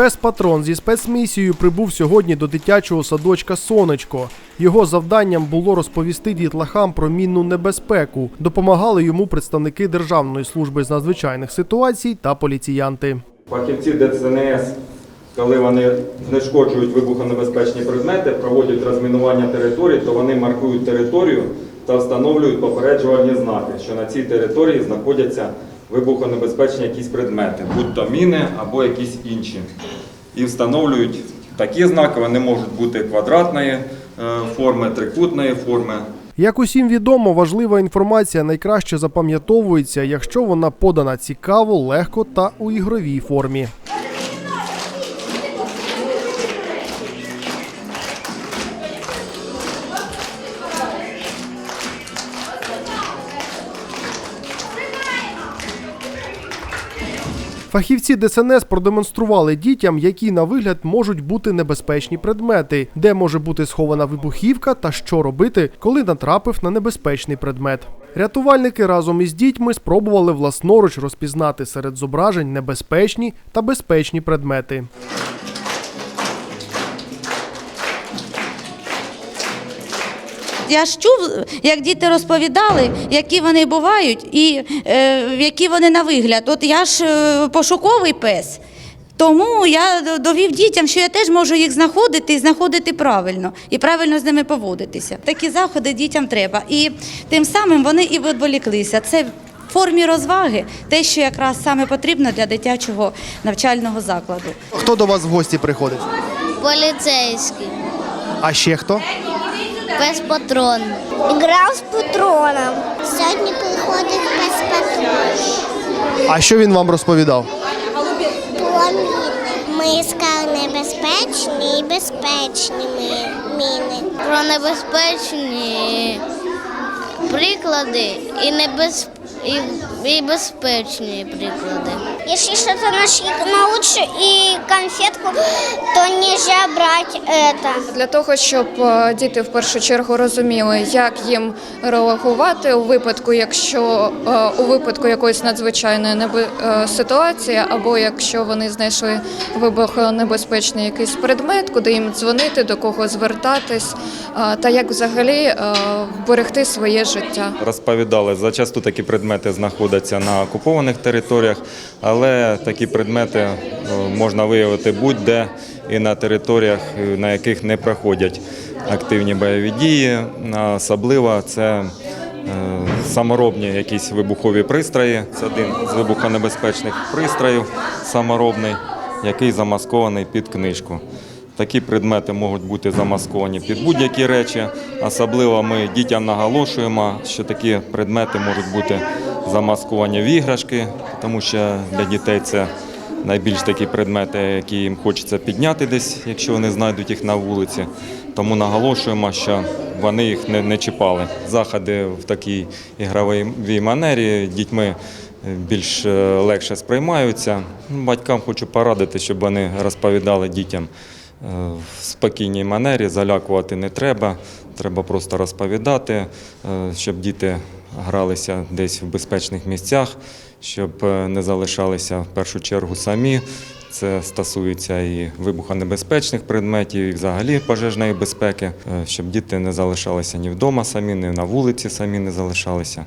Спецпатрон зі спецмісією прибув сьогодні до дитячого садочка Сонечко. Його завданням було розповісти дітлахам про мінну небезпеку. Допомагали йому представники Державної служби з надзвичайних ситуацій та поліціянти. Фахівці ДСНС, коли вони знешкоджують вибухонебезпечні предмети, проводять розмінування території, то вони маркують територію та встановлюють попереджувальні знаки, що на цій території знаходяться вибухонебезпечні якісь предмети, будь то міни або якісь інші. І встановлюють такі знаки, вони можуть бути квадратної е, форми, трикутної форми. Як усім відомо, важлива інформація найкраще запам'ятовується, якщо вона подана цікаво, легко та у ігровій формі. Фахівці ДСНС продемонстрували дітям, які на вигляд можуть бути небезпечні предмети, де може бути схована вибухівка та що робити, коли натрапив на небезпечний предмет. Рятувальники разом із дітьми спробували власноруч розпізнати серед зображень небезпечні та безпечні предмети. Я ж чув, як діти розповідали, які вони бувають і е, які вони на вигляд. От я ж е, пошуковий пес. Тому я довів дітям, що я теж можу їх знаходити і знаходити правильно, і правильно з ними поводитися. Такі заходи дітям треба. І тим самим вони і відволіклися. Це в формі розваги, те, що якраз саме потрібно для дитячого навчального закладу. Хто до вас в гості приходить? Поліцейський. А ще хто? Без патрон. Грав з патроном. Сьогодні приходить без патрон. А що він вам розповідав? Ми іскали небезпечні і безпечні міни. Про небезпечні приклади і, небез... і, і безпечні приклади. Якщо щось наш і конфетку, то не можна брати це. Для того, щоб е, діти в першу чергу розуміли, як їм реагувати у випадку, якщо е, у випадку якоїсь надзвичайної е, ситуації, або якщо вони знайшли вибухонебезпечний якийсь предмет, куди їм дзвонити, до кого звертатись, та як взагалі вберегти своє життя. Розповідали, зачасту такі предмети знаходяться на окупованих територіях, але такі предмети можна виявити будь-де і на територіях, на яких не проходять активні бойові дії. Особливо це е, саморобні якісь вибухові пристрої. Це один з вибухонебезпечних пристроїв саморобний, який замаскований під книжку. Такі предмети можуть бути замасковані під будь-які речі. Особливо ми дітям наголошуємо, що такі предмети можуть бути замасковані в іграшки, тому що для дітей це найбільш такі предмети, які їм хочеться підняти десь, якщо вони знайдуть їх на вулиці. Тому наголошуємо, що вони їх не, не чіпали. Заходи в такій ігровій манері дітьми е, більш е, легше сприймаються. Батькам хочу порадити, щоб вони розповідали дітям е, в спокійній манері, залякувати не треба. Треба просто розповідати, щоб діти гралися десь в безпечних місцях, щоб е, не залишалися в першу чергу самі. Це стосується і вибухонебезпечних предметів, і взагалі пожежної безпеки, е, щоб діти не залишалися ні вдома самі, ні на вулиці самі не залишалися.